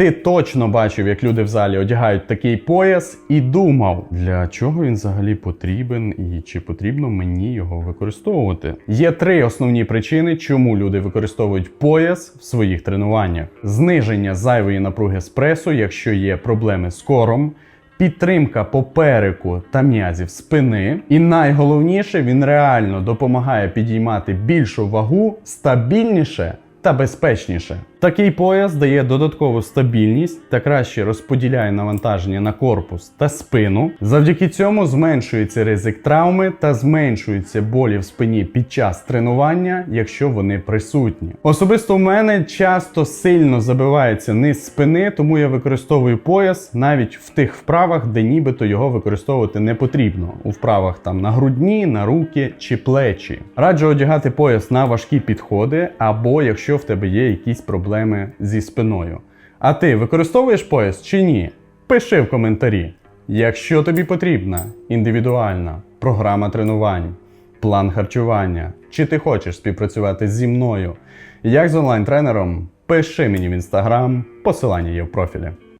Ти точно бачив, як люди в залі одягають такий пояс, і думав, для чого він взагалі потрібен і чи потрібно мені його використовувати. Є три основні причини, чому люди використовують пояс в своїх тренуваннях: зниження зайвої напруги з пресу, якщо є проблеми з кором. Підтримка попереку та м'язів спини. І найголовніше, він реально допомагає підіймати більшу вагу стабільніше та безпечніше. Такий пояс дає додаткову стабільність та краще розподіляє навантаження на корпус та спину. Завдяки цьому зменшується ризик травми та зменшуються болі в спині під час тренування, якщо вони присутні. Особисто в мене часто сильно забивається низ спини, тому я використовую пояс навіть в тих вправах, де нібито його використовувати не потрібно. У вправах там на грудні, на руки чи плечі. Раджу одягати пояс на важкі підходи, або якщо в тебе є якісь проблеми зі спиною. А ти використовуєш пояс чи ні? Пиши в коментарі. Якщо тобі потрібна індивідуальна програма тренувань, план харчування, чи ти хочеш співпрацювати зі мною як з онлайн-тренером, пиши мені в інстаграм, посилання є в профілі.